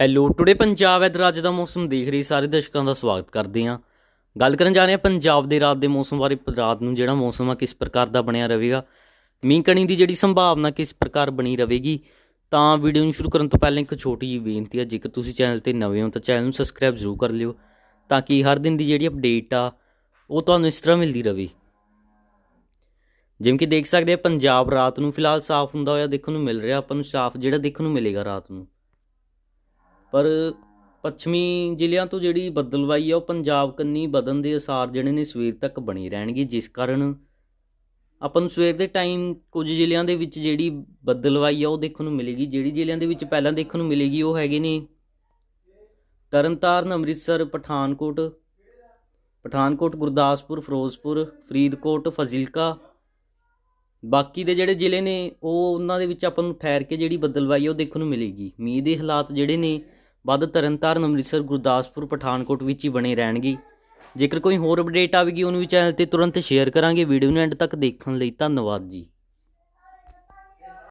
Hello today Punjab ਐਦਰ ਅੱਜ ਦਾ ਮੌਸਮ ਦੇਖ ਰਹੀ ਸਾਰੇ ਦਰਸ਼ਕਾਂ ਦਾ ਸਵਾਗਤ ਕਰਦੇ ਹਾਂ। ਗੱਲ ਕਰਨ ਜਾ ਰਹੇ ਹਾਂ ਪੰਜਾਬ ਦੇ ਰਾਤ ਦੇ ਮੌਸਮ ਬਾਰੇ, ਰਾਤ ਨੂੰ ਜਿਹੜਾ ਮੌਸਮ ਆ ਕਿਸ ਪ੍ਰਕਾਰ ਦਾ ਬਣਿਆ ਰਹੇਗਾ, ਮੀਂਹ ਕਣੀ ਦੀ ਜਿਹੜੀ ਸੰਭਾਵਨਾ ਕਿਸ ਪ੍ਰਕਾਰ ਬਣੀ ਰਹੇਗੀ, ਤਾਂ ਵੀਡੀਓ ਨੂੰ ਸ਼ੁਰੂ ਕਰਨ ਤੋਂ ਪਹਿਲਾਂ ਇੱਕ ਛੋਟੀ ਜਿਹੀ ਬੇਨਤੀ ਆ, ਜੇਕਰ ਤੁਸੀਂ ਚੈਨਲ ਤੇ ਨਵੇਂ ਹੋ ਤਾਂ ਚੈਨਲ ਨੂੰ ਸਬਸਕ੍ਰਾਈਬ ਜ਼ਰੂਰ ਕਰ ਲਿਓ, ਤਾਂ ਕਿ ਹਰ ਦਿਨ ਦੀ ਜਿਹੜੀ ਅਪਡੇਟ ਆ, ਉਹ ਤੁਹਾਨੂੰ ਇਸ ਤਰ੍ਹਾਂ ਮਿਲਦੀ ਰਹੇ। ਜਿਵੇਂ ਕਿ ਦੇਖ ਸਕਦੇ ਆ, ਪੰਜਾਬ ਰਾਤ ਨੂੰ ਫਿਲਹਾਲ ਸਾਫ਼ ਹੁੰਦਾ ਹੋਇਆ ਦੇਖਣ ਨੂੰ ਮਿਲ ਰਿਹਾ, ਆਪਾਂ ਨੂੰ ਸਾਫ਼ ਜਿਹੜਾ ਦੇਖਣ ਨੂੰ ਮਿਲੇਗਾ ਰਾਤ ਨੂੰ। ਪਰ ਪੱਛਮੀ ਜ਼ਿਲ੍ਹਿਆਂ ਤੋਂ ਜਿਹੜੀ ਬੱਦਲਵਾਈ ਆ, ਉਹ ਪੰਜਾਬ ਕੰਨੀ ਵਧਣ ਦੇ ਅਸਾਰ ਜਿਹੜੇ ਨੇ ਸਵੇਰ ਤੱਕ ਬਣੀ ਰਹਿਣਗੇ, ਜਿਸ ਕਾਰਨ ਆਪਾਂ ਨੂੰ ਸਵੇਰ ਦੇ ਟਾਈਮ ਕੁਝ ਜ਼ਿਲ੍ਹਿਆਂ ਦੇ ਵਿੱਚ ਜਿਹੜੀ ਬੱਦਲਵਾਈ ਆ, ਉਹ ਦੇਖਣ ਨੂੰ ਮਿਲੇਗੀ। ਜਿਹੜੀ ਜ਼ਿਲ੍ਹਿਆਂ ਦੇ ਵਿੱਚ ਪਹਿਲਾਂ ਦੇਖਣ ਨੂੰ ਮਿਲੇਗੀ, ਉਹ ਹੈਗੇ ਨੇ ਤਰਨਤਾਰਨ, ਅੰਮ੍ਰਿਤਸਰ, ਪਠਾਨਕੋਟ ਪਠਾਨਕੋਟ, ਗੁਰਦਾਸਪੁਰ, ਫਿਰੋਜ਼ਪੁਰ, ਫਰੀਦਕੋਟ, ਫਜ਼ਿਲਕਾ। ਬਾਕੀ ਦੇ ਜਿਹੜੇ ਜ਼ਿਲ੍ਹੇ ਨੇ, ਉਹ ਉਹਨਾਂ ਦੇ ਵਿੱਚ ਆਪਾਂ ਨੂੰ ਠਹਿਰ ਕੇ ਜਿਹੜੀ ਬੱਦਲਵਾਈ ਆ, ਉਹ ਦੇਖਣ ਨੂੰ ਮਿਲੇਗੀ। ਮੀਂਹ ਦੇ ਹਾਲਾਤ ਜਿਹੜੇ ਨੇ ਵੱਧ ਤਰਨਤਾਰਨ, ਅੰਮ੍ਰਿਤਸਰ, ਗੁਰਦਾਸਪੁਰ, ਪਠਾਨਕੋਟ ਵਿੱਚ ਹੀ ਬਣੇ ਰਹਿਣਗੇ। ਜੇਕਰ ਕੋਈ ਹੋਰ ਅਪਡੇਟ ਆਵੇਗੀ, ਉਹਨੂੰ ਵੀ ਚੈਨਲ ਤੇ ਤੁਰੰਤ ਸ਼ੇਅਰ ਕਰਾਂਗੇ। ਵੀਡੀਓ ਨੂੰ ਐਂਡ ਤੱਕ ਦੇਖਣ ਲਈ ਧੰਨਵਾਦ ਜੀ।